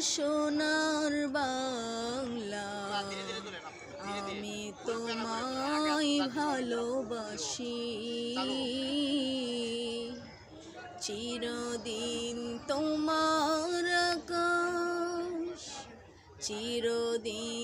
সোনার বাংলা। আমি তোমায় ভালোবাসি। চিরদিন তোমার কাশ চিরদিন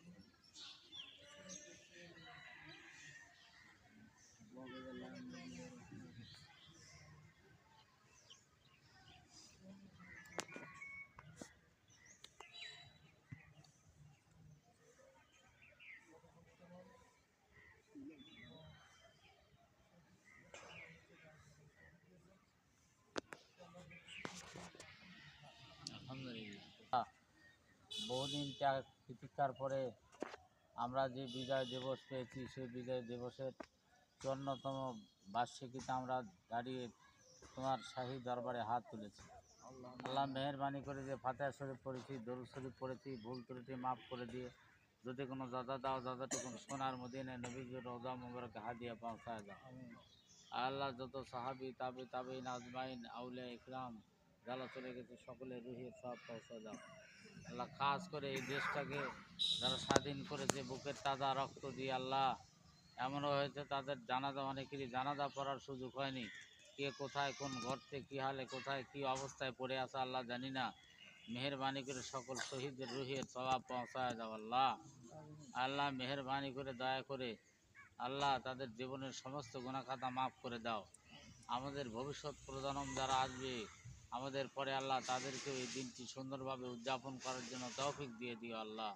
বহুদিন ত্যাগ প্রতীক্ষার পরে আমরা যে বিজয় দিবস পেয়েছি, সেই বিজয় দিবসের চুয়ান্নতম বার্ষিকীতে আমরা দাঁড়িয়ে তোমার শাহী দরবারে হাত তুলেছি। আল্লাহ মেহরবানি করে যে ফাতেহা শরীফ পড়েছি, দরুদ শরীফ পড়েছি, ভুল ত্রুটি মাফ করে দিয়ে যদি কোনো দাদা দাও দাদাটুকু সোনার মদিনে নবীজির রোজা মুবারক হাদিয়া পৌঁছায় দাও। আল্লাহ যত সাহাবি, তাবি, তাবিন, আজমাইন আউলে ইকরাম যারা চলে গেছে সকলে রুহে সব পৌঁছে দাও। আল্লাহ খাস করে এই দেশটাকে যারা স্বাধীন করেছে, বুকের তাজা রক্ত দিয়ে আল্লাহ। এমনও হয়েছে, তাদের জানাজা অনেকেরই জানাজা পড়ার সুযোগ হয়নি। কে কোথায় কোন ঘরতে কী হালে, কোথায় কি অবস্থায় পড়ে আছে আল্লাহ জানি না। মেহরবানি করে সকল শহীদের রুহের স্বভাব পৌঁছায় দাও আল্লাহ। আল্লাহ মেহরবানি করে দয়া করে আল্লাহ তাদের জীবনের সমস্ত গুণাখাতা মাফ করে দাও। আমাদের ভবিষ্যৎ প্রজন্ম যারা আসবে আমাদের পরে আল্লাহ তাদেরকেও এই দিনটি সুন্দরভাবে উদযাপন করার জন্য তৌফিক দিয়ে দিও আল্লাহ।